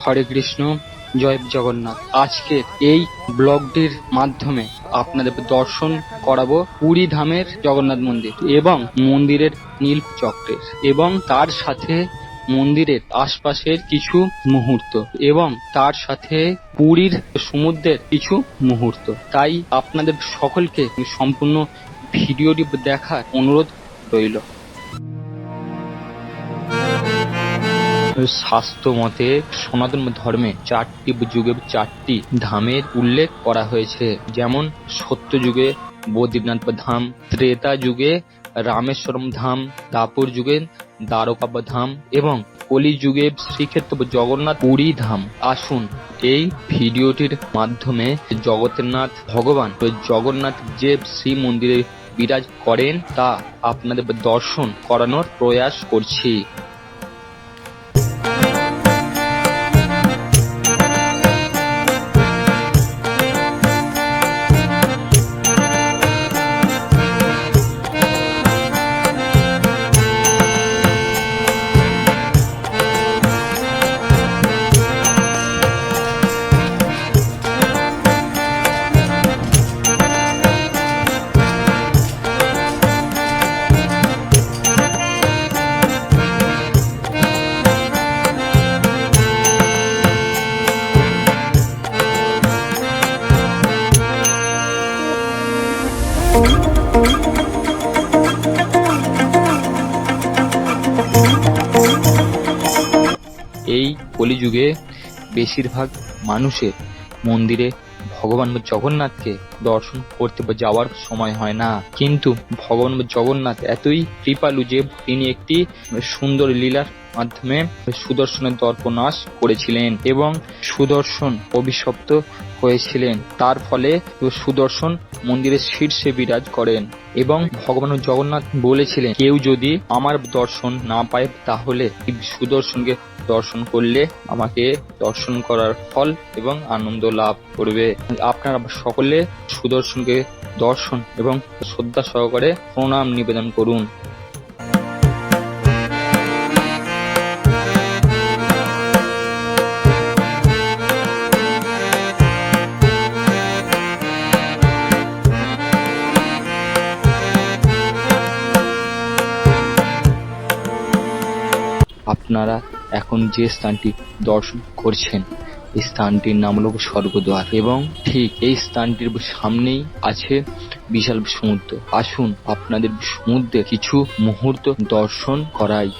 হরে কৃষ্ণ, জয় জগন্নাথ। আজকে এই ব্লগটির মাধ্যমে আপনাদের দর্শন করাবো পুরী ধামের জগন্নাথ মন্দির এবং মন্দিরের নীল চক্রের এবং তার সাথে মন্দিরের আশপাশের কিছু মুহূর্ত এবং তার সাথে পুরীর সমুদ্রের কিছু মুহূর্ত। তাই আপনাদের সকলকে সম্পূর্ণ ভিডিওটি দেখার অনুরোধ রইল। শাস্ত্র মতে সনাতন ধর্মে চারটি যুগে চারটি ধামের উল্লেখ করা হয়েছে। যেমন সত্য যুগে বদ্রীনাথ ধাম, ত্রেতা যুগে রামেশ্বরম ধাম, দাপুর যুগে দ্বারকাব ধাম এবং কলি যুগে শ্রীক্ষেত্র জগন্নাথ পুরী ধাম। আসুন এই ভিডিওটির মাধ্যমে জগন্নাথ ভগবান জগন্নাথ যে শ্রী মন্দিরে বিরাজ করেন তা আপনাদের দর্শন করানোর প্রয়াস করছি। এই কলিযুগে বেশিরভাগ মানুষের মন্দিরে ভগবান জগন্নাথকে দর্শন করতে যাওয়ার সময় হয় না। কিন্তু ভগবান জগন্নাথ এতই কৃপালু যে তিনি একটি সুন্দর লীলার মাধ্যমে সুদর্শনের দর্প নাশ করেছিলেন এবং সুদর্শন অভিশপ্ত হয়েছিলেন। তার ফলে সুদর্শন মন্দিরের শীর্ষে বিরাজ করেন এবং ভগবান জগন্নাথ বলেছিলেন, কেউ যদি আমার দর্শন না পায় তাহলে সুদর্শনকে দর্শন করলে আমাকে দর্শন করার ফল এবং আনন্দ লাভ করবে। আপনারা সকলে সুদর্শনকে দর্শন এবং শ্রদ্ধা সহকারে প্রণাম নিবেদন করুন। আপনারা এখন যে স্থানটি দর্শন করছেন স্থানটির নাম হল স্বর্গদ্বার এবং ঠিক এই স্থানটির সামনেই আছে বিশাল সমুদ্র। আসুন আপনাদের সমুদ্রে কিছু মুহূর্ত দর্শন করাই।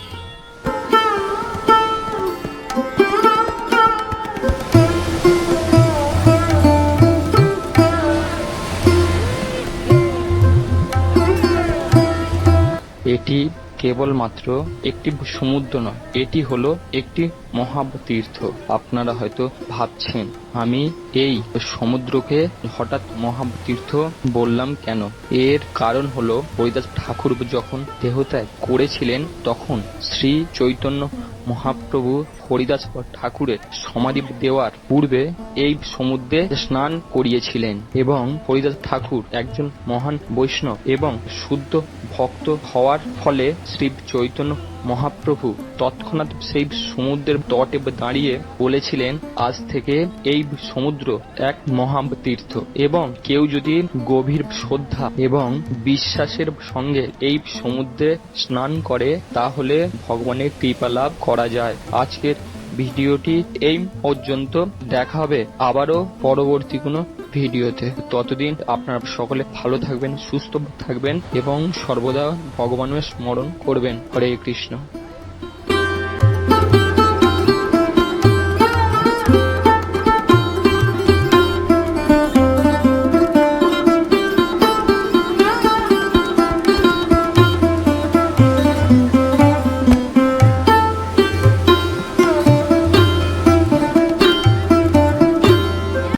এটি কেবলমাত্র একটি সমুদ্র নয়, এটি হলো একটি মহাতীর্থ। আপনারা হয়তো ভাবছেন, আমি এই সমুদ্রকে হঠাৎ মহাতীর্থ বললাম কেন? এর কারণ হলো হরিদাস ঠাকুর যখন দেহত্যাগ করেছিলেন, তখন শ্রী চৈতন্য মহাপ্রভু হরিদাস ঠাকুরের সমাধি দেওয়ার পূর্বে এই সমুদ্রে স্নান করিয়েছিলেন এবং হরিদাস ঠাকুর একজন মহান বৈষ্ণব এবং শুদ্ধ ভক্ত হওয়ার ফলে শ্রী চৈতন্য মহাপ্রভু তৎক্ষণাৎ সেই সমুদ্রের তটে দাঁড়িয়ে বলেছিলেন, আজ থেকে এই সমুদ্র এক মহাতীর্থ এবং কেউ যদি গভীর শ্রদ্ধা এবং বিশ্বাসের সঙ্গে এই সমুদ্রে স্নান করে, তাহলে ভগবানের কৃপা লাভ করা যায়। আজকের ভিডিওটি এই পর্যন্ত। দেখা হবে আবারও পরবর্তী কোনো ভিডিওতে। ততদিন আপনারা সকলে ভালো থাকবেন, সুস্থ থাকবেন এবং সর্বদা ভগবানের স্মরণ করবেন। হরে কৃষ্ণ।